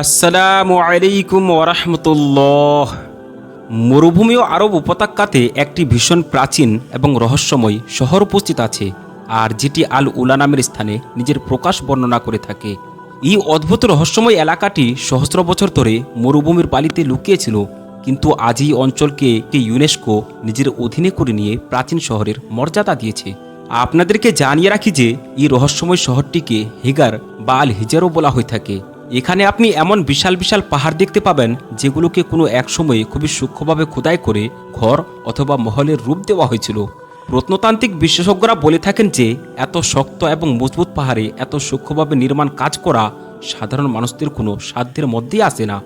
আসসালামু আলাইকুম ওরহমতুল্লাহ মরুভূমি ও আরব উপত্যকাতে একটি ভীষণ প্রাচীন এবং রহস্যময় শহর উপস্থিত আছে, আর যেটি আল উলা নামের স্থানে নিজের প্রকাশ বর্ণনা করে থাকে। এই অদ্ভুত রহস্যময় এলাকাটি সহস্র বছর ধরে মরুভূমির বালিতে লুকিয়েছিল, কিন্তু আজ এই অঞ্চলকে ইউনেস্কো নিজের অধীনে করে নিয়ে প্রাচীন শহরের মর্যাদা দিয়েছে। আপনাদেরকে জানিয়ে রাখি যে এই রহস্যময় শহরটিকে হিগার বা আল হিজারও বলা হয়ে থাকে। এখানে আপনি এমন বিশাল বিশাল পাহাড় দেখতে পাবেন, যেগুলোকে কোনো এক সময়ে খুবই সূক্ষ্মভাবে খোদাই করে ঘর অথবা মহলের রূপ দেওয়া হয়েছিল। প্রত্নতান্ত্রিক বিশেষজ্ঞরা বলে থাকেন যে, এত শক্ত এবং মজবুত পাহাড়ে এত সূক্ষ্মভাবে নির্মাণ কাজ করা সাধারণ মানুষদের কোনো সাধ্যের মধ্যেই আসে না।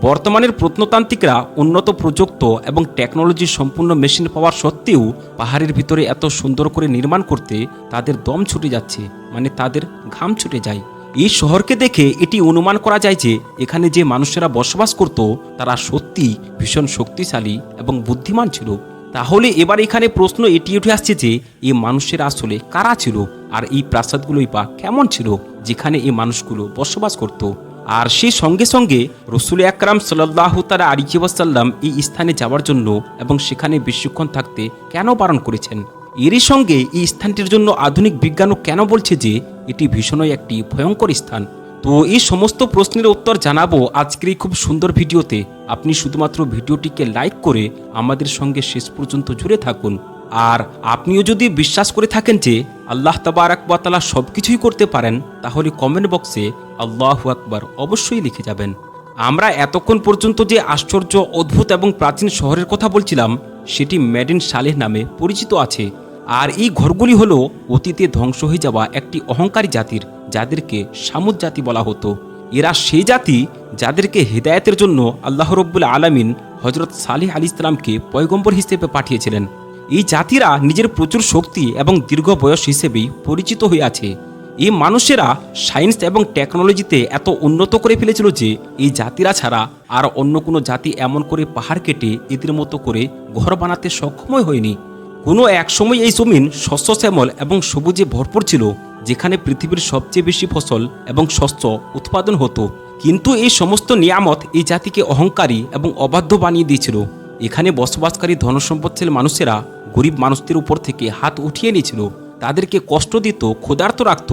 বর্তমানের প্রত্নতান্ত্রিকরা উন্নত প্রযুক্ত এবং টেকনোলজি সম্পূর্ণ মেশিন পাওয়ার সত্ত্বেও পাহাড়ের ভিতরে এত সুন্দর করে নির্মাণ করতে তাদের দম ছুটে যাচ্ছে মানে তাদের ঘাম ছুটে যায়। এই শহরকে দেখে এটি অনুমান করা যায় যে এখানে যে মানুষেরা বসবাস করত, তারা সত্যি ভীষণ শক্তিশালী এবং বুদ্ধিমান ছিল। তাহলে এবার এখানে প্রশ্ন এটি উঠে আসছে যে, এই মানুষেরা আসলে কারা ছিল? আর এই প্রাসাদগুলোই বা কেমন ছিল যেখানে এই মানুষগুলো বসবাস করত? আর সেই সঙ্গে সঙ্গে রসুল আকরাম সাল্লাহ তারা আলিকি ওয়াসাল্লাম এই স্থানে যাওয়ার জন্য এবং সেখানে বেশিক্ষণ থাকতে কেন বারণ করেছেন? এরই সঙ্গে এই স্থানটির জন্য আধুনিক বিজ্ঞানও কেন বলছে যে এটি ভীষণই একটি ভয়ঙ্কর স্থান? তো এই সমস্ত প্রশ্নের উত্তর জানাব আজকের এই খুব সুন্দর ভিডিওতে। আপনি শুধুমাত্র ভিডিওটিকে লাইক করে আমাদের সঙ্গে শেষ পর্যন্ত জুড়ে থাকুন। আর আপনিও যদি বিশ্বাস করে থাকেন যে আল্লাহ তাবারাকবাতালা সব কিছুই করতে পারেন, তাহলে কমেন্ট বক্সে আল্লাহ আকবার অবশ্যই লিখে যাবেন। আমরা এতক্ষণ পর্যন্ত যে আশ্চর্য, অদ্ভুত এবং প্রাচীন শহরের কথা বলছিলাম, সেটি মেডিন সালেহ নামে পরিচিত আছে। আর এই ঘরগুলি হলো অতীতে ধ্বংস হয়ে যাওয়া একটি অহংকারী জাতির, যাদেরকে সামুদ জাতি বলা হতো। এরা সেই জাতি যাদেরকে হেদায়েতের জন্য আল্লাহ রব্বুল আলামিন হজরত সালিহ আলী ইসলামকে পয়গম্বর হিসেবে পাঠিয়েছিলেন। এই জাতিরা নিজের প্রচুর শক্তি এবং দীর্ঘ বয়স হিসেবেই পরিচিত হয়ে আছে। এই মানুষেরা সায়েন্স এবং টেকনোলজিতে এত উন্নত করে ফেলেছিল যে এই জাতিরা ছাড়া আর অন্য কোনো জাতি এমন করে পাহাড় কেটে এদের মতো করে ঘর বানাতে সক্ষমই হয়নি। কোনো এক সময় এই জমিন শস্য শ্যামল এবং সবুজে ভরপুর ছিল, যেখানে পৃথিবীর সবচেয়ে বেশি ফসল এবং শস্য উৎপাদন হতো। কিন্তু এই সমস্ত নিয়ামত এই জাতিকে অহংকারী এবং অবাধ্য বানিয়ে দিয়েছিল। এখানে বসবাসকারী ধনসম্পদশীল মানুষেরা গরিব মানুষদের উপর থেকে হাত উঠিয়ে নিয়েছিল। তাদেরকে কষ্ট দিত, ক্ষুধার্ত রাখত,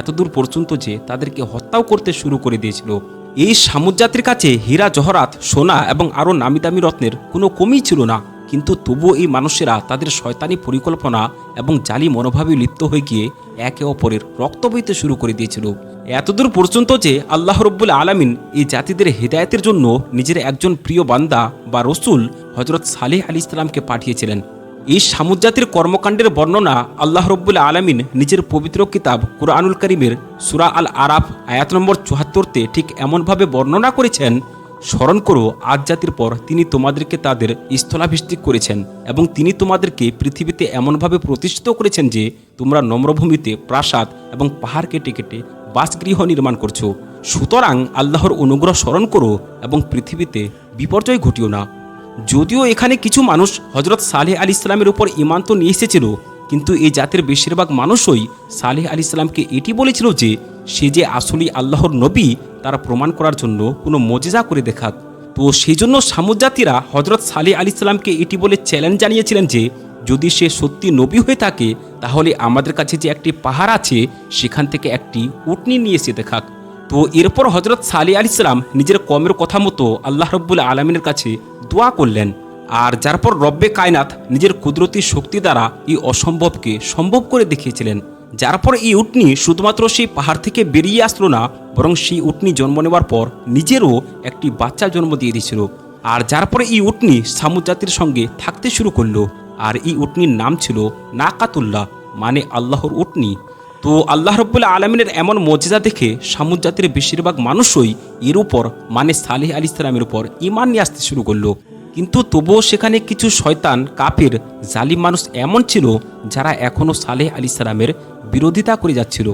এতদূর পর্যন্ত যে তাদেরকে হত্যাও করতে শুরু করে দিয়েছিল। এই সামুদ্রাতির কাছে হীরা, জহরাত, সোনা এবং আরও নামি দামি রত্নের কোনো কমই ছিল না। কিন্তু তবুও এই মানুষেরা তাদের শয়তানি পরিকল্পনা এবং জালি মনোভাবে লিপ্ত হয়ে গিয়ে একে অপরের রক্ত বইতে শুরু করে দিয়েছিল। এতদূর পর্যন্ত যে আল্লাহ রব্বুল আলামিন এই জাতিদের হেদায়েতের জন্য নিজের একজন প্রিয় বান্দা বা রসুল হজরত সালেহ আলী ইসলামকে পাঠিয়েছিলেন। এই সামুদ্রাতির কর্মকাণ্ডের বর্ণনা আল্লাহ রব্বুল আলামিন নিজের পবিত্র কিতাব কুরআনুল করিমের সুরা আল আরাফ আয়াত নম্বর চুয়াত্তরতে ঠিক এমনভাবে বর্ণনা করেছেন স্মরণ করো, আজ জাতির পর তিনি তোমাদেরকে তাদের স্থলাভিষ্টিক করেছেন এবং তিনি তোমাদেরকে পৃথিবীতে এমনভাবে প্রতিষ্ঠিত করেছেন যে তোমরা নম্রভূমিতে প্রাসাদ এবং পাহাড় কেটে কেটে বাসগৃহ নির্মাণ করছ। সুতরাং আল্লাহর অনুগ্রহ স্মরণ করো এবং পৃথিবীতে বিপর্যয় ঘটিও না। যদিও এখানে কিছু মানুষ হজরত সালেহ আলী ইসলামের উপর ইমান তো নিয়ে এসেছিল কিন্তু এই জাতির বেশিরভাগ মানুষই সালেহ আলী ইসলামকে এটি বলেছিল যে, সে যে আসলেই আল্লাহর নবী, তারা প্রমাণ করার জন্য কোনো মজেজা করে দেখাক তো সেই জন্য সামুজাতিরা হজরত সালেহ আলী ইসলামকে এটি বলে চ্যালেঞ্জ জানিয়েছিলেন যে, যদি সে সত্যি নবী হয়ে থাকে, তাহলে আমাদের কাছে যে একটি পাহাড় আছে, সেখান থেকে একটি উটনি নিয়ে এসে দেখাক। তো এরপর হজরত সালি আল ইসলাম নিজের কমের কথা মতো আল্লাহ রব্বুল আলমিনের কাছে দোয়া করলেন। আর যার পর রব্বে কায়নাত নিজের কুদরতি শক্তি দ্বারা এই অসম্ভবকে সম্ভব করে দেখিয়েছিলেন। যার পর এই উটনি শুধুমাত্র সেই পাহাড় থেকে বেরিয়ে আসলো না, বরং সেই উটনি জন্ম নেওয়ার পর নিজেরও একটি বাচ্চা জন্ম দিয়ে দিয়েছিল। আর যার পরে এই উটনি সামুদ জাতির সঙ্গে থাকতে শুরু করল। আর এই উটনির নাম ছিল নাকাতুল্লাহ মানে আল্লাহর উটনি। তো আল্লাহ রব্বুল্লা আলমিনের এমন মর্যাদা দেখে সামুদ জাতির বেশিরভাগ মানুষই এর উপর মানে সালেহ আলী ইসলামের উপর ইমান নিয়ে আসতে শুরু করল। কিন্তু তবুও সেখানে কিছু শয়তান, কাফের, জালিম মানুষ এমন ছিল যারা এখনও সালেহ আলী ইসলামের বিরোধিতা করে যাচ্ছিল।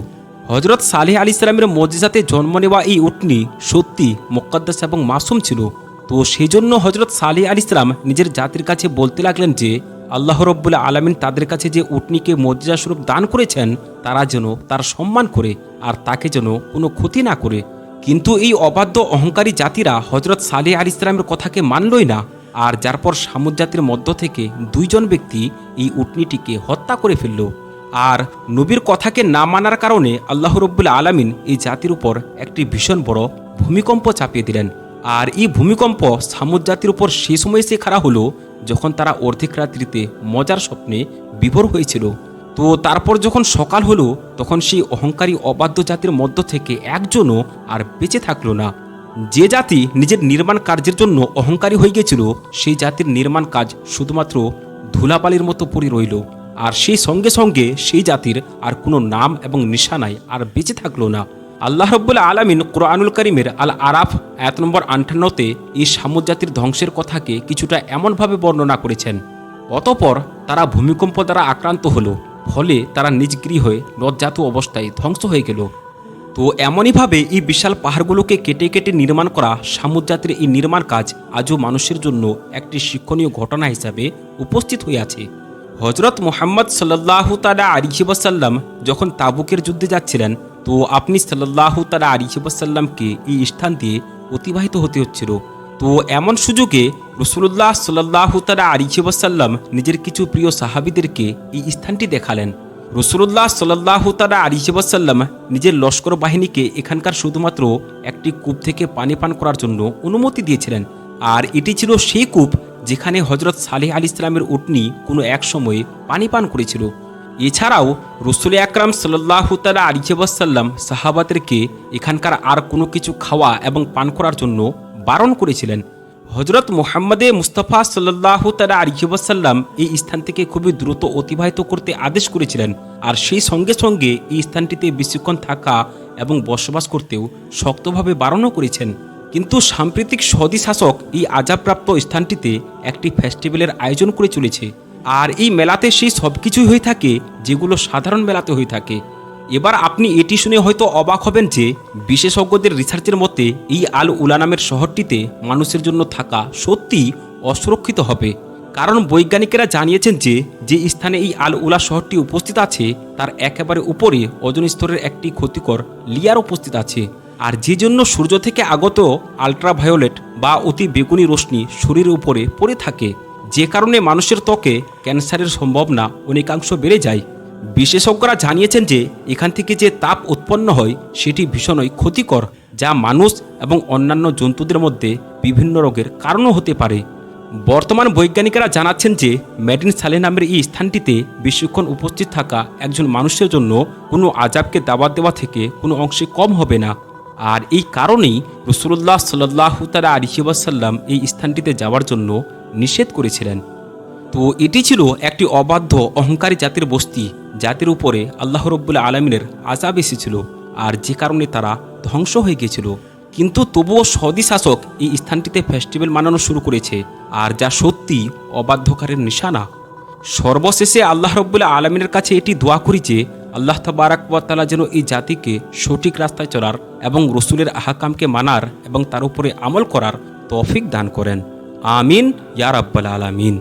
হজরত সালেহ আলী ইসলামের মর্যাদাতে জন্ম নেওয়া এই উটনি সত্যি মোকাদ্দাস এবং মাসুম ছিল। তো সেই জন্য হজরত সালেহ আলী ইসলাম নিজের জাতির কাছে বলতে লাগলেন যে, আল্লাহ রব্বুল্লা আলমিন তাদের কাছে যে উটনিকে মর্যাদা স্বরূপ দান করেছেন, তারা যেন তার সম্মান করে আর তাকে যেন কোনো ক্ষতি না করে। কিন্তু এই অবাধ্য অহংকারী জাতিরা হজরত সালেহ আল ইসলামের কথাকে মানলই না। আর যার পর মধ্য থেকে দুইজন ব্যক্তি এই উটনিটিকে হত্যা করে ফেলল। আর নবীর কথাকে না মানার কারণে আল্লাহ রব্বুল আলামিন এই জাতির উপর একটি ভীষণ বড় ভূমিকম্প চাপিয়ে দিলেন। আর এই ভূমিকম্প সামুদ জাতির উপর সেই সময় সে খাড়া হলো যখন তারা অর্ধেক রাত্রিতে মজার স্বপ্নে বিভোর হয়েছিল। তো তারপর যখন সকাল হলো, তখন সেই অহংকারী অবাধ্য জাতির মধ্য থেকে একজনও আর বেঁচে থাকল না। যে জাতি নিজের নির্মাণ কার্যের জন্য অহংকারী হয়ে গেছিল সেই জাতির নির্মাণ কাজ শুধুমাত্র ধুলাবালির মতো পড়ে রইল। আর সেই সঙ্গে সঙ্গে সেই জাতির আর কোনো নাম এবং নিশানায় আর বেঁচে থাকল না। আল্লাহ রব্বুল আলমিন কোরআনুল করিমের আল আরাফ এক নম্বর আন্ঠান্নতে এই সামুদ জাতির ধ্বংসের কথাকে কিছুটা এমনভাবে বর্ণনা করেছেন। অতপর তারা ভূমিকম্প দ্বারা আক্রান্ত হলো, ফলে তারা নিজ গৃহে লজ্জাত অবস্থায় ধ্বংস হয়ে গেল। তো এমনইভাবে এই বিশাল পাহাড়গুলোকে কেটে কেটে নির্মাণ করা সামুদ এই নির্মাণ কাজ আজও মানুষের জন্য একটি শিক্ষণীয় ঘটনা হিসাবে উপস্থিত হয়ে আছে। হজরত মোহাম্মদ সাল্লাহ তালা আলিহিবাসাল্লাম যখন তাবুকের যুদ্ধে যাচ্ছিলেন, তো আপনি সাল্লাহ তালা আলিহিবাসাল্লামকে এই স্থান দিয়ে অতিবাহিত হতে হচ্ছিল। তো এমন সুযোগে রসুল্লাহ সাল্লাহ তালা আলিহিবাসাল্লাম নিজের কিছু প্রিয় সাহাবিদেরকে এই স্থানটি দেখালেন। রসুল্লাহ সাল্লাহ তালা আলিহিবাসাল্লাম নিজের লস্কর বাহিনীকে এখানকার শুধুমাত্র একটি কূপ থেকে পানি পান করার জন্য অনুমতি দিয়েছিলেন। আর এটি ছিল সেই কূপ যেখানে হজরত সালেহ আলী ইসলামের উটনি কোনো এক সময়ে পানি পান করেছিল। এছাড়াও রসুল আকরাম সাল্লাহ তালা আলিহাসাল্লাম সাহাবাদেরকে এখানকার আর কোনো কিছু খাওয়া এবং পান করার জন্য বারণ করেছিলেন। হজরত মোহাম্মদে মুস্তফা সাল্লাহ তালা আলিহাসাল্লাম এই স্থান থেকে খুবই দ্রুত অতিবাহিত করতে আদেশ করেছিলেন। আর সেই সঙ্গে সঙ্গে এই স্থানটিতে বেশিক্ষণ থাকা এবং বসবাস করতেও শক্তভাবে বারণও করেছেন। কিন্তু সাম্প্রতিক সৌদি শাসক এই আজাবপ্রাপ্ত স্থানটিতে একটি ফেস্টিভ্যালের আয়োজন করে চলেছে। আর এই মেলাতে সেই সব কিছুই হয়ে থাকে, যেগুলো সাধারণ মেলাতে হয়ে থাকে। এবার আপনি এটি শুনে হয়তো অবাক হবেন যে বিশেষজ্ঞদের রিসার্চের মতে এই আল উলা নামের শহরটিতে মানুষের জন্য থাকা সত্যি অসুরক্ষিত হবে। কারণ বৈজ্ঞানিকেরা জানিয়েছেন যে যে স্থানে এই আল উলা শহরটি উপস্থিত আছে, তার একেবারে উপরে ওজন স্তরের একটি ক্ষতিকর লিয়ার উপস্থিত আছে। আর যে জন্য সূর্য থেকে আগত আলট্রাভায়োলেট বা অতি বেগুনি রশ্মি শরীরের উপরে পড়ে থাকে, যে কারণে মানুষের ত্বকে ক্যান্সারের সম্ভাবনা অনেকাংশ বেড়ে যায়। বিশেষজ্ঞরা জানিয়েছেন যে, এখান থেকে যে তাপ উৎপন্ন হয়, সেটি ভীষণই ক্ষতিকর, যা মানুষ এবং অন্যান্য জন্তুদের মধ্যে বিভিন্ন রোগের কারণও হতে পারে। বর্তমান বৈজ্ঞানিকেরা জানাচ্ছেন যে ম্যাডিন সালে নামের এই স্থানটিতে বেশিক্ষণ উপস্থিত থাকা একজন মানুষের জন্য কোনো আজাবকে দাবাত দেওয়া থেকে কোনো অংশে কম হবে না। আর এই কারণেই রসুল্লাহ সাল্লাহ তালা আলিহাসাল্লাম এই স্থানটিতে যাওয়ার জন্য নিষেধ করেছিলেন। তো এটি ছিল একটি অবাধ্য, অহংকারী জাতির বস্তি। জাতির উপরে আল্লাহ রব্বুল্লা আলমিনের আজাব এসেছিল আর যে কারণে তারা ধ্বংস হয়ে গিয়েছিল। কিন্তু তবুও সৌদি শাসক এই স্থানটিতে ফেস্টিভ্যাল মানানো শুরু করেছে আর যা সত্যি অবাধ্যকারের নিশানা। সর্বশেষে আল্লাহ রব্বুল্লা আলমিনের কাছে এটি দোয়া করি যে, আল্লাহ তাবারাকালা যেন এই জাতিকে সঠিক রাস্তায় চলার এবং রসুলের আহাকামকে মানার এবং তার উপরে আমল করার তৌফিক দান করেন। আমিন, ইয়া রাব্বাল আলামিন।